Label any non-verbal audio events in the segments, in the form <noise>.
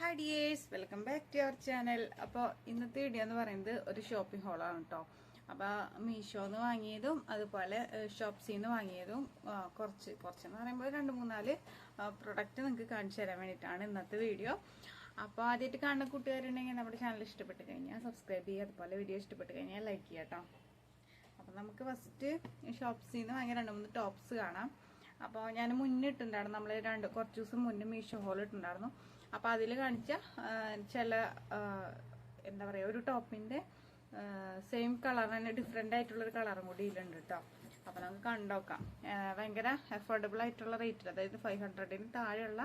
Hi dears welcome back to our channel അപ്പോൾ ഇന്നത്തെ video എന്ന് പറയുന്നത് ഒരു ഷോപ്പിംഗ് ഹോളാണ് കേട്ടോ അപ്പോൾ മീഷോന്ന് വാങ്ങിയതും അതുപോലെ ഷോപ്സിൽ നിന്ന് വാങ്ങിയതും കുറച്ച് കുറച്ചെന്ന് പറയുമ്പോൾ രണ്ട് മൂന്നാൽ പ്രൊഡക്റ്റ് നിങ്ങൾക്ക് കാണിച്ചു തരാൻ വേണ്ടിയിട്ടാണ് ഇന്നത്തെ വീഡിയോ അപ്പോൾ ആദ്യമായിട്ട് കാണുന്ന കൂട്ടുകാരുണ്ടെങ്കിൽ നമ്മുടെ ചാനൽ ഇഷ്ടപ്പെട്ട് കഴിഞ്ഞാൽ സബ്സ്ക്രൈബ് ചെയ്യുക. അതുപോലെ വീഡിയോ ഇഷ്ടപ്പെട്ട് കഴിഞ്ഞാൽ ലൈക്ക് ചെയ്യാം കേട്ടോ അപ്പം നമുക്ക് ഫസ്റ്റ് ഷോപ്സിൽ നിന്ന് വാങ്ങിയ രണ്ട് മൂന്ന് ടോപ്സ് കാണാം. അപ്പോൾ ഞാൻ മുന്നേ ഇട്ടുണ്ടായിരുന്നു നമ്മൾ രണ്ട് കുറച്ച് ദിവസം മുന്നേ മീഷോ ഹോൾ ഇട്ടുണ്ടായിരുന്നു. അപ്പോൾ അതിൽ കാണിച്ച ചില എന്താ പറയുക ഒരു ടോപ്പിന്റെ സെയിം കളർ തന്നെ ആയിട്ടുള്ള ആയിട്ടുള്ളൊരു കളറും കൂടി ഇതിലുണ്ട് കേട്ടോ അപ്പോൾ നമുക്ക് കണ്ടോക്കാം. ഭയങ്കര അഫോർഡബിൾ ആയിട്ടുള്ള റേറ്റിൽ അതായത് ഫൈവ് ഹൺഡ്രഡിന് താഴെയുള്ള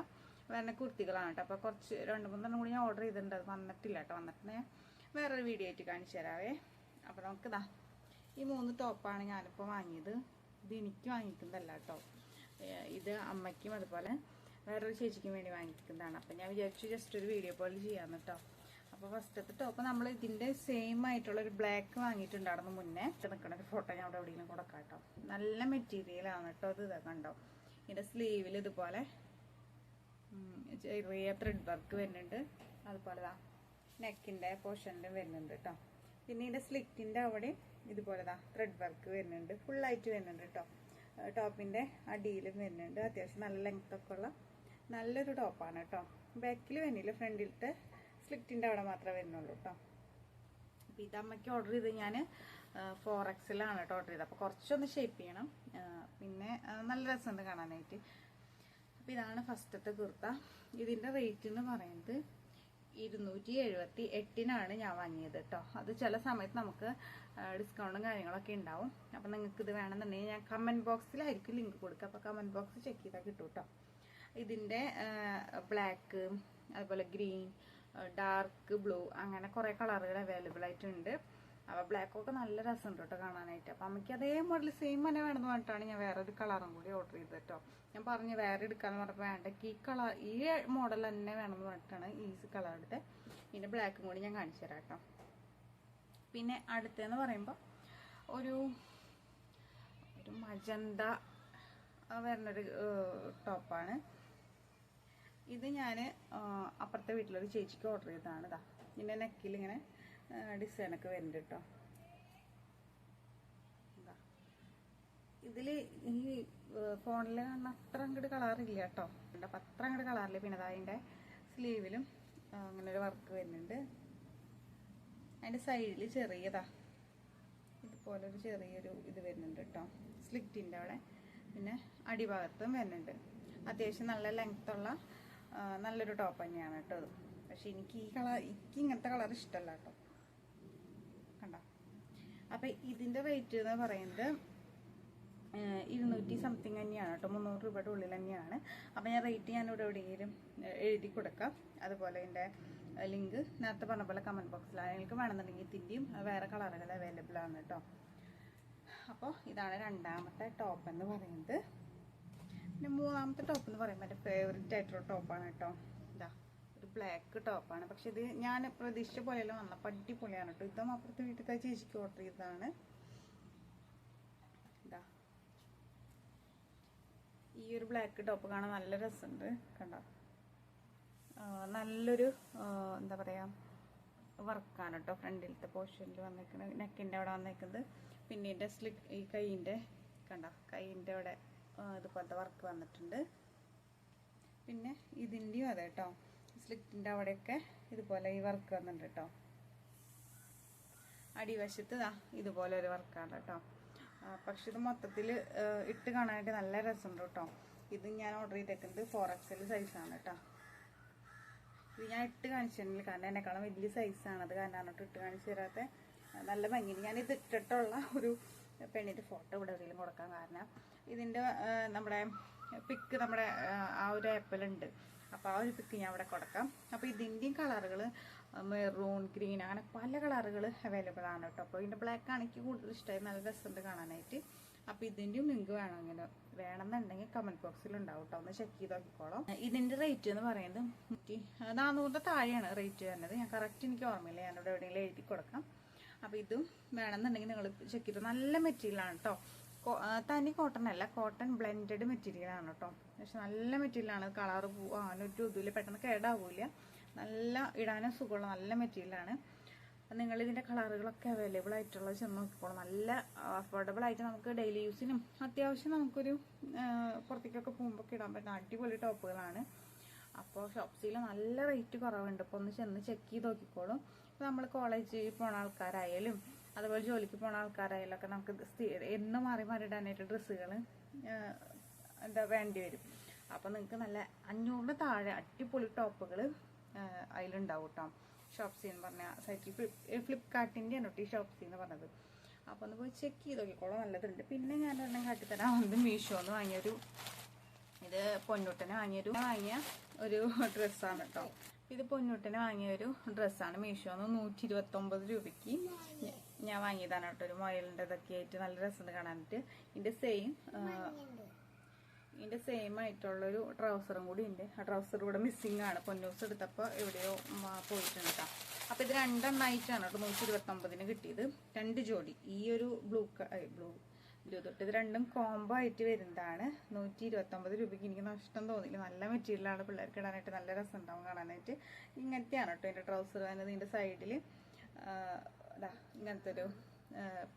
വരുന്ന കുർത്തികളാണ് കേട്ടോ അപ്പോൾ കുറച്ച് രണ്ട് മൂന്നെണ്ണം കൂടി ഞാൻ ഓർഡർ ചെയ്തിട്ടുണ്ട്. അത് വന്നിട്ടില്ല കേട്ടോ വന്നിട്ട് ഞാൻ വേറൊരു വീഡിയോ ആയിട്ട് കാണിച്ചു തരാവേ. നമുക്ക് നമുക്കിതാ ഈ മൂന്ന് ടോപ്പാണ് ഞാനിപ്പോൾ വാങ്ങിയത്. ഇത് എനിക്ക് വാങ്ങിക്കുന്നതല്ല കേട്ടോ ഇത് അമ്മയ്ക്കും അതുപോലെ വേറൊരു ചേച്ചിക്കും വേണ്ടി വാങ്ങിക്കുന്നതാണ്. അപ്പം ഞാൻ വിചാരിച്ചു ജസ്റ്റ് ഒരു വീഡിയോ പോലെ ചെയ്യാം കേട്ടോ. അപ്പോൾ ഫസ്റ്റത്തെ ടോപ്പ് നമ്മൾ ഇതിന്റെ സെയിം ആയിട്ടുള്ള ഒരു ബ്ലാക്ക് വാങ്ങിയിട്ടുണ്ടായിരുന്നു മുന്നേ. ഇത് നിൽക്കുന്ന ഒരു ഫോട്ടോ ഞാൻ അവിടെ എവിടെയെങ്കിലും കൊടുക്കാം കേട്ടോ. നല്ല മെറ്റീരിയലാണ് കേട്ടോ അത് ഇതാ കണ്ടോ. ഇതിന്റെ സ്ലീവിൽ ഇതുപോലെ ചെറിയ ത്രെഡ് വർക്ക് വരുന്നുണ്ട്. അതുപോലെ ഇതാ നെക്കിന്റെ പോർഷനിലും വരുന്നുണ്ട് കേട്ടോ. പിന്നെ ഇതിന്റെ സ്ലിറ്റിന്റെ അവിടെ ഇതുപോലെ ദാ ത്രെഡ് വർക്ക് വരുന്നുണ്ട്. ഫുള്ളായിട്ട് വരുന്നുണ്ട് കേട്ടോ. ടോപ്പിന്റെ അടിയിലും വരുന്നുണ്ട്. അത്യാവശ്യം നല്ല ലെങ്ത്തൊക്കെ ഉള്ള നല്ലൊരു ടോപ്പാണ് കേട്ടോ. ബാക്കിൽ വരുന്നില്ല ഫ്രണ്ടിലത്തെ സ്ലിറ്റിന്റെ അവിടെ മാത്രമേ വരുന്നുള്ളൂ കേട്ടോ. അപ്പം ഇത് ഓർഡർ ചെയ്ത് ഞാൻ ഫോർ എക്സിലാണ് കേട്ടോ ഓർഡർ ചെയ്തത്. അപ്പോൾ കുറച്ചൊന്ന് ഷേപ്പ് ചെയ്യണം. പിന്നെ നല്ല രസമുണ്ട് കാണാനായിട്ട്. അപ്പോൾ ഇതാണ് ഫസ്റ്റത്തെ കുർത്ത. ഇതിന്റെ റേറ്റ് എന്ന് പറയുന്നത് ഇരുന്നൂറ്റി എഴുപത്തി എട്ടിനാണ് ഞാൻ വാങ്ങിയത് കേട്ടോ. അത് ചില സമയത്ത് നമുക്ക് ഡിസ്കൗണ്ടും കാര്യങ്ങളൊക്കെ ഉണ്ടാവും. അപ്പോൾ നിങ്ങൾക്ക് ഇത് വേണമെന്നുണ്ടെങ്കിൽ ഞാൻ കമന്റ് ബോക്സിലായിരിക്കും ലിങ്ക് കൊടുക്കുക. അപ്പോൾ കമന്റ് ബോക്സ് ചെക്ക് ചെയ്താൽ കിട്ടും കേട്ടോ ഇതിന്റെ ബ്ലാക്ക് അതുപോലെ ഗ്രീൻ ഡാർക്ക് ബ്ലൂ അങ്ങനെ കുറേ കളറുകൾ അവൈലബിൾ ആയിട്ടുണ്ട്. അപ്പോൾ ബ്ലാക്ക് ഒക്കെ നല്ല രസമുണ്ട് കേട്ടോ കാണാനായിട്ട്. അപ്പം നമുക്ക് അതേ മോഡൽ സെയിം തന്നെ വേണമെന്ന് പറഞ്ഞിട്ടാണ് ഞാൻ വേറൊരു കളറും കൂടി ഓർഡർ ചെയ്തത് കേട്ടോ. ഞാൻ പറഞ്ഞ് വേറെ എടുക്കാന്ന് പറഞ്ഞപ്പോൾ വേണ്ട ഈ കളർ ഈ മോഡൽ തന്നെ വേണമെന്ന് പറഞ്ഞിട്ടാണ് ഈ കളർ എടുത്തത് ഇതിന്റെ ബ്ലാക്കും കൂടി ഞാൻ കാണിച്ചു തരാം കേട്ടോ. പിന്നെ അടുത്തെന്ന് പറയുമ്പോൾ ഒരു ഒരു മജന്ത വരുന്നൊരു ടോപ്പാണ് ഇത് ഞാൻ അപ്പുറത്തെ വീട്ടിലൊരു ചേച്ചിക്ക് ഓർഡർ ചെയ്തതാണ് ഇതാ ഇതിന്റെ നെക്കിൽ ഇങ്ങനെ ഡിസൈനൊക്കെ വരുന്നുണ്ട് കേട്ടോ ഇതാ. ഇതിൽ ഈ ഫോണിൽ കാണുന്ന അത്ര അങ്ങോട്ട് കളറില്ല കേട്ടോ അപ്പം അത്ര അങ്ങോട്ട് കളറില്ല പിന്നെ അതാ അതിന്റെ സ്ലീവിലും അങ്ങനെ ഒരു വർക്ക് വരുന്നുണ്ട്. അതിന്റെ സൈഡിൽ ചെറിയതാ. ഇതുപോലെ ഒരു ചെറിയൊരു ഇത് വരുന്നുണ്ട് കേട്ടോ സ്ലിറ്റിന്റെ അവിടെ. പിന്നെ അടിഭാഗത്തും വരുന്നുണ്ട്. അത്യാവശ്യം നല്ല ലെങ്ത് ഉള്ള ആ, നല്ലൊരു ടോപ്പ് തന്നെയാണ് കേട്ടോ ഇത് പക്ഷെ എനിക്ക് ഈ കളർ എനിക്ക് ഇങ്ങനത്തെ കളർ ഇഷ്ടമല്ല കേട്ടോ. കണ്ട? അപ്പം ഇതിന്റെ റേറ്റ് എന്ന് പറയുന്നത് ഇരുന്നൂറ്റി സംതിങ് തന്നെയാണ് കേട്ടോ. മുന്നൂറ് രൂപയുടെ ഉള്ളിൽ തന്നെയാണ്. അപ്പം ഞാൻ റേറ്റ് ഞാൻ ഇവിടെ എവിടെയെങ്കിലും എഴുതി കൊടുക്കാം. അതുപോലെ എന്റെ ലിങ്ക് നേരത്തെ പറഞ്ഞ പോലെ കമന്റ് ബോക്സിലാണ് നിങ്ങൾക്ക് വേണമെന്നുണ്ടെങ്കിൽ ഇതിന്റെയും വേറെ കളറുകൾ അവൈലബിൾ ആണ് കേട്ടോ. അപ്പോൾ ഇതാണ് രണ്ടാമത്തെ ടോപ്പ് എന്ന് പറയുന്നത്. പിന്നെ മൂന്നാമത്തെ ടോപ്പ് എന്ന് പറയുമ്പോൾ എന്റെ ഫേവറിറ്റ് ആയിട്ടുള്ള ടോപ്പാണ് കേട്ടോ ഇതാ ഒരു ബ്ലാക്ക് ടോപ്പാണ് പക്ഷെ ഇത് ഞാൻ പ്രതീക്ഷിച്ച പോലെയല്ല വന്നപ്പോൾ അടിപൊളിയാണ് കേട്ടോ ഇതും അപ്പുറത്തെ വീട്ടിലത്തെ ചേച്ചിക്ക് ഓർഡർ ചെയ്തതാണ്. ഇതാ. ഈ ഒരു ബ്ലാക്ക് ടോപ്പ് കാണാൻ നല്ല രസമുണ്ട് കണ്ടോ? നല്ലൊരു എന്താ പറയുക വർക്കാണ് കേട്ടോ ഫ്രണ്ടിലത്തെ പോർഷനിൽ വന്നേക്കുന്നത് നെക്കിന്റെ അവിടെ വന്നേക്കുന്നത്. പിന്നെ ഇതിന്റെ സ്ലിറ്റ് ഈ കൈയിന്റെ കണ്ടോ? കൈയിന്റെ അവിടെ ഇതുപോലത്തെ വർക്ക് വന്നിട്ടുണ്ട്. പിന്നെ ഇതിന്റെയും അതെ കേട്ടോ സ്ലിറ്റിന്റെ അവിടെയൊക്കെ ഇതുപോലെ ഈ വർക്ക് വന്നിട്ടുണ്ട് കേട്ടോ അടിവശത്ത് ഇതുപോലെ ഒരു വർക്കാണ് കേട്ടോ പക്ഷെ ഇത് മൊത്തത്തിൽ ഇട്ട് കാണാനായിട്ട് നല്ല രസമുണ്ട് കേട്ടോ ഇത് ഞാൻ ഓർഡർ ചെയ്തേക്കുന്നത് ഫോർ എക്സൽ സൈസാണ് കേട്ടോ ഇത് ഞാൻ ഇട്ട് കാണിച്ചിട്ടുണ്ടെങ്കിൽ കാരണം എന്നെക്കാളും വലിയ സൈസാണ് അത് കേട്ടോ ഇട്ട് കാണിച്ചു തരാത്ത. നല്ല ഭംഗി ഞാൻ ഇത് ഇട്ടിട്ടുള്ള ഒരു പെണ്ണിന്റെ ഫോട്ടോ ഇവിടെ എവിടെയെങ്കിലും കൊടുക്കാൻ കാരണം. ഇതിന്റെ നമ്മുടെ പിക്ക് നമ്മുടെ ആ, ഒരു ആപ്പിലുണ്ട് അപ്പോൾ ആ ഒരു പിക്ക് ഞാൻ ഇവിടെ കൊടുക്കാം. അപ്പോൾ ഇതിന്റെയും കളറുകൾ മെറൂൺ ഗ്രീൻ അങ്ങനെ പല കളറുകൾ അവൈലബിൾ ആണ് കേട്ടോ. അപ്പോൾ ഇതിന്റെ ബ്ലാക്ക് ആണ് എനിക്ക് കൂടുതൽ ഇഷ്ടമായി നല്ല രസമുണ്ട് കാണാനായിട്ട്. അപ്പോൾ ഇതിന്റെയും ലിങ്ക് വേണമെങ്കിൽ വേണമെന്നുണ്ടെങ്കിൽ കമന്റ് ബോക്സിൽ ഉണ്ടാവും കേട്ടോ. ഒന്ന് ചെക്ക് ചെയ്ത് നോക്കിക്കോളാം. ഇതിന്റെ റേറ്റ് എന്ന് പറയുന്നത് നൂറ്റി നാനൂറിന്റെ താഴെയാണ് റേറ്റ് വരുന്നത്. ഞാൻ കറക്റ്റ് എനിക്ക് ഓർമ്മയില്ല. ഞാനിവിടെ എവിടെയെങ്കിലും എഴുതി കൊടുക്കാം. അപ്പോൾ ഇതും വേണമെന്നുണ്ടെങ്കിൽ നിങ്ങൾ ചെക്ക് ചെയ്തു. നല്ല മെറ്റീരിയലാണ് കേട്ടോ തനി കോട്ടൺ അല്ല കോട്ടൺ ബ്ലെൻഡഡ് മെറ്റീരിയൽ ആണ് കേട്ടോ പക്ഷെ നല്ല മെറ്റീരിയൽ ആണ്. കളർ പോവാൻ ഒരു ഇതുമില്ല പെട്ടെന്ന് കേടാവൂല നല്ല ഇടാനും സുഖമുള്ള നല്ല മെറ്റീരിയലാണ് നിങ്ങൾ ഇതിന്റെ കളറുകളൊക്കെ അവൈലബിൾ ആയിട്ടുള്ളത് ചെന്ന് നോക്കിക്കോളും. നല്ല അഫോർഡബിൾ ആയിട്ട് നമുക്ക് ഡെയിലി യൂസിനും അത്യാവശ്യം നമുക്കൊരു പുറത്തേക്കൊക്കെ പോകുമ്പോൾ ഇടാൻ പറ്റുന്ന അടിപൊളി ടോപ്പുകളാണ് അപ്പോൾ ഷോപ്സിയിൽ നല്ല റേറ്റ് കുറവുണ്ട്. അപ്പോൾ ഒന്ന് ചെന്ന് ചെക്ക് ചെയ്ത് നോക്കിക്കോളും. നമ്മൾ കോളേജിൽ പോണ ആൾക്കാരായാലും അതുപോലെ ജോലിക്ക് പോണ ആൾക്കാരായാലും ഒക്കെ നമുക്ക് എന്നും മാറി മാറി ഇടാനായിട്ട് ഡ്രസ്സുകൾ എന്താ വേണ്ടി വരും. അപ്പോൾ നിങ്ങൾക്ക് നല്ല അഞ്ഞൂറിന് താഴെ അടിപൊളി ടോപ്പുകൾ അതിലുണ്ടാവും കേട്ടോ ഷോപ്സി എന്ന് പറഞ്ഞ സൈറ്റിൽ ഫ്ലിപ്കാർട്ടിന്റെ ആണ് ഈ ഷോപ്സി എന്ന് പറഞ്ഞത്. അപ്പോൾ ഒന്ന് പോയി ചെക്ക് ചെയ്ത് നോക്കിക്കോളാം നല്ലതുണ്ട്. പിന്നെ ഞാൻ ഒരെണ്ണം കാട്ടിത്തരാൻ വന്നത് എന്ന് വാങ്ങിയൊരു ഇത് പൊന്നൂട്ടന് വാങ്ങിയൊരു വാങ്ങിയ ഒരു <laughs> ഡ്രസ്സാണ് കേട്ടോ ഇത് പൊന്നൂട്ടന് വാങ്ങിയ ഒരു ഡ്രസ്സാണ്. മീഷോന്ന് നൂറ്റി ഇരുപത്തൊമ്പത് രൂപയ്ക്ക് ഞാൻ വാങ്ങിയതാണ് കേട്ടോ. ഒരു മൊയലിന്റെ ഇതൊക്കെ ആയിട്ട് നല്ല രസമുണ്ട് കാണാനായിട്ട്. ഇതിന്റെ സെയിം ഇതിന്റെ സെയിം ആയിട്ടുള്ളൊരു ട്രൗസറും കൂടി ഉണ്ട്. ആ ട്രൗസർ കൂടെ മിസ്സിംഗ് ആണ്. പൊന്നൂസ് എടുത്തപ്പോൾ എവിടെയോ പോയിട്ടുണ്ട് കേട്ടോ. അപ്പോൾ ഇത് രണ്ടെണ്ണമായിട്ടാണ് കേട്ടോ നൂറ്റി ഇരുപത്തൊമ്പതിന് കിട്ടിയത്. രണ്ട് ജോഡി. ഈ ഒരു ബ്ലൂ ബ്ലൂ ബ്ലൂ ഇത് രണ്ടും കോംബോ ആയിട്ട് വരുന്നതാണ്. നൂറ്റി ഇരുപത്തൊമ്പത് രൂപയ്ക്ക് എനിക്ക് നഷ്ടം തോന്നില്ല നല്ല മെറ്റീരിയലാണ് പിള്ളേർക്ക് ഇടാനായിട്ട്. നല്ല രസം ഉണ്ടാവും കാണാനായിട്ട്. ഇങ്ങനത്തെയാണ് കേട്ടോ എന്റെ ട്രൗസർ വരുന്നത് ഇതിന്റെ സൈഡിൽ ഇതാ ഇങ്ങനത്തെ ഒരു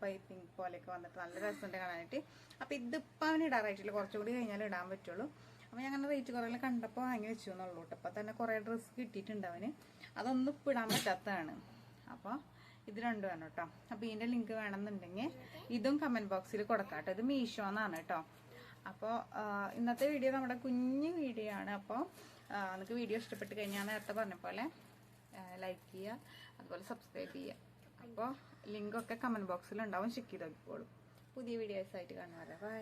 പൈപ്പിംഗ് പോലെയൊക്കെ വന്നിട്ട് നല്ല രസമുണ്ട് കാണാനായിട്ട്. അപ്പോൾ ഇതിപ്പോൾ അവന് ഇടാറായിട്ടില്ല. കുറച്ചുകൂടി കഴിഞ്ഞാൽ ഇടാൻ പറ്റുള്ളൂ. അപ്പോൾ ഞാൻ അങ്ങനെ റേറ്റ് കുറേ കണ്ടപ്പോൾ വാങ്ങി വെച്ചു എന്നുള്ളൂ കേട്ടോ. അപ്പോൾ തന്നെ കുറേ ഡ്രസ്സ് കിട്ടിയിട്ടുണ്ട് അവന്. അതൊന്നും ഇപ്പം ഇടാൻ പറ്റാത്തതാണ്. അപ്പോൾ ഇത് രണ്ടുമാണ് കേട്ടോ. അപ്പൊ ഇതിന്റെ ലിങ്ക് വേണമെന്നുണ്ടെങ്കിൽ ഇതും കമന്റ് ബോക്സിൽ കൊടുക്കാം കേട്ടോ. ഇത് മീഷോ എന്നാണ് കേട്ടോ. അപ്പോൾ ഇന്നത്തെ വീഡിയോ നമ്മുടെ കുഞ്ഞു വീഡിയോ ആണ്. അപ്പോൾ നിങ്ങൾക്ക് വീഡിയോ ഇഷ്ടപ്പെട്ട് കഴിഞ്ഞാൽ നേരത്തെ പറഞ്ഞ പോലെ ലൈക്ക് ചെയ്യുക അതുപോലെ സബ്സ്ക്രൈബ് ചെയ്യുക. അപ്പോൾ ലിങ്കൊക്കെ കമന്റ് ബോക്സിൽ ഉണ്ടാവും. ചെക്ക് ചെയ്ത് നോക്കിക്കോളും. പുതിയ വീഡിയോസ് ആയിട്ട് കാണുന്നവരെ. ബൈ